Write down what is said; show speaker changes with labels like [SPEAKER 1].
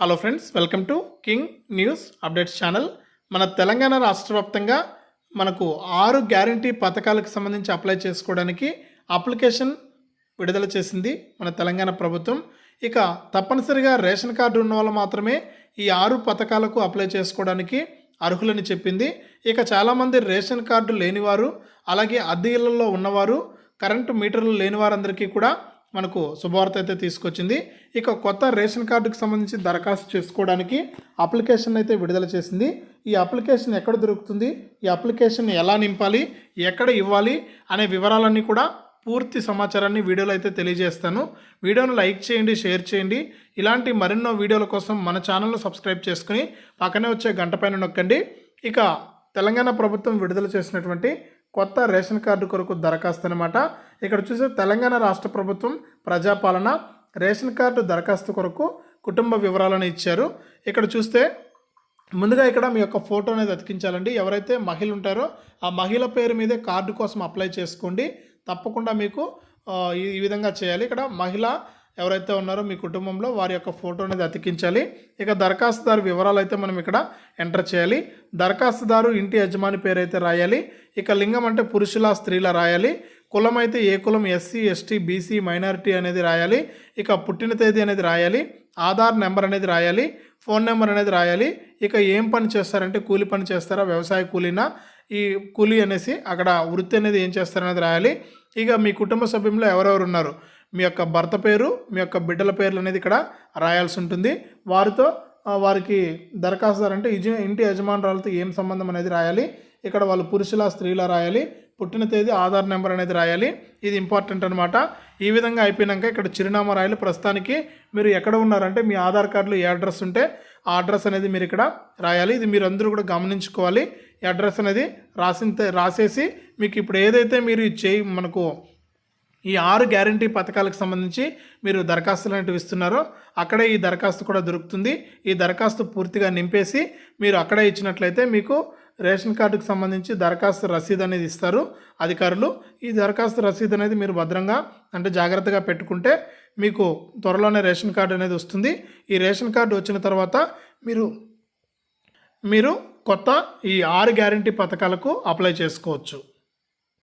[SPEAKER 1] Hello friends welcome to king news updates channel మన తెలంగాణ రాష్ట్ర వ్యాప్తంగా మనకు ఆరు గ్యారంటీ పథకాలకు సంబంధించి అప్లై చేసుకోవడానికి అప్లికేషన్ విడుదల చేసింది మన తెలంగాణ ప్రభుత్వం. ఇక తప్పనిసరిగా రేషన్ కార్డు ఉన్న వాళ్ళు మాత్రమే ఈ ఆరు పథకాలకు అప్లై చేసుకోవడానికి అర్హులని చెప్పింది. ఇక చాలామంది రేషన్ కార్డు లేనివారు అలాగే అద్దె ఇళ్ళలో ఉన్నవారు కరెంటు మీటర్లు లేని వారందరికీ కూడా మనకు శుభవార్త అయితే తీసుకొచ్చింది. ఇక కొత్త రేషన్ కార్డుకి సంబంధించి దరఖాస్తు చేసుకోవడానికి అప్లికేషన్ అయితే విడుదల చేసింది. ఈ అప్లికేషన్ ఎక్కడ దొరుకుతుంది? ఈ అప్లికేషన్ ఎలా నింపాలి? ఎక్కడ ఇవ్వాలి? అనే వివరాలన్నీ కూడా పూర్తి సమాచారాన్ని వీడియోలో అయితే తెలియజేస్తాను. వీడియోను లైక్ చేయండి షేర్ చేయండి. ఇలాంటి మరెన్నో వీడియోల కోసం మన ఛానల్ను సబ్స్క్రైబ్ చేసుకుని పక్కనే వచ్చే గంట పైన నొక్కండి. ఇక తెలంగాణ ప్రభుత్వం విడుదల చేసినటువంటి కొత్త రేషన్ కార్డు కొరకు దరఖాస్తు అనమాట ఇక్కడ చూసే తెలంగాణ రాష్ట్ర ప్రభుత్వం ప్రజాపాలన రేషన్ కార్డు దరఖాస్తు కొరకు కుటుంబ వివరాలను ఇచ్చారు. ఇక్కడ చూస్తే ముందుగా ఇక్కడ మీ యొక్క ఫోటో అనేది అతికించాలండి. ఎవరైతే మహిళ ఉంటారో ఆ మహిళ పేరు మీదే కార్డు కోసం అప్లై చేసుకోండి. తప్పకుండా మీకు ఈ ఈ విధంగా చేయాలి. ఇక్కడ మహిళ ఎవరైతే ఉన్నారో మీ కుటుంబంలో వారి యొక్క ఫోటో అనేది అతికించాలి. ఇక దరఖాస్తుదారు వివరాలు అయితే మనం ఇక్కడ ఎంటర్ చేయాలి. దరఖాస్తుదారు ఇంటి యజమాని పేరు అయితే రాయాలి. ఇక లింగం అంటే పురుషుల స్త్రీల రాయాలి. కులం అయితే ఏ కులం ఎస్సీ ఎస్టీ బీసీ మైనారిటీ అనేది రాయాలి. ఇక పుట్టిన తేదీ అనేది రాయాలి. ఆధార్ నెంబర్ అనేది రాయాలి. ఫోన్ నెంబర్ అనేది రాయాలి. ఇక ఏం పని చేస్తారంటే కూలి పని చేస్తారా వ్యవసాయ కూలీనా? ఈ కూలీ అనేసి అక్కడ వృత్తి అనేది ఏం చేస్తారనేది రాయాలి. ఇక మీ కుటుంబ సభ్యుల్లో ఎవరెవరు ఉన్నారు? మీ యొక్క భర్త పేరు మీ యొక్క బిడ్డల పేర్లు అనేది ఇక్కడ రాయాల్సి ఉంటుంది. వారితో వారికి దరఖాస్తుదారు అంటే ఇజ ఇంటి యజమానురాలతో ఏం సంబంధం అనేది రాయాలి. ఇక్కడ వాళ్ళు పురుషుల స్త్రీలా రాయాలి. పుట్టిన తేదీ ఆధార్ నెంబర్ అనేది రాయాలి. ఇది ఇంపార్టెంట్ అనమాట ఈ విధంగా అయిపోయినాక ఇక్కడ చిరునామా రాయాలి. ప్రస్తుతానికి మీరు ఎక్కడ ఉన్నారంటే మీ ఆధార్ కార్డులో ఏ అడ్రస్ ఉంటే ఆ అడ్రస్ అనేది మీరు ఇక్కడ రాయాలి. ఇది మీరు అందరూ కూడా గమనించుకోవాలి. ఈ అడ్రస్ అనేది రాసిన రాసేసి మీకు ఇప్పుడు ఏదైతే మీరు చేయి మనకు ఈ ఆరు గ్యారంటీ పథకాలకు సంబంధించి మీరు దరఖాస్తులు అనేవి ఇస్తున్నారో అక్కడే ఈ దరఖాస్తు కూడా దొరుకుతుంది. ఈ దరఖాస్తు పూర్తిగా నింపేసి మీరు అక్కడే ఇచ్చినట్లయితే మీకు రేషన్ కార్డుకు సంబంధించి దరఖాస్తు రసీదు అనేది ఇస్తారు అధికారులు. ఈ దరఖాస్తు రసీదు అనేది మీరు భద్రంగా అంటే జాగ్రత్తగా పెట్టుకుంటే మీకు త్వరలోనే రేషన్ కార్డు అనేది వస్తుంది. ఈ రేషన్ కార్డు వచ్చిన తర్వాత మీరు మీరు కొత్త ఈ ఆరు గ్యారంటీ పథకాలకు అప్లై చేసుకోవచ్చు.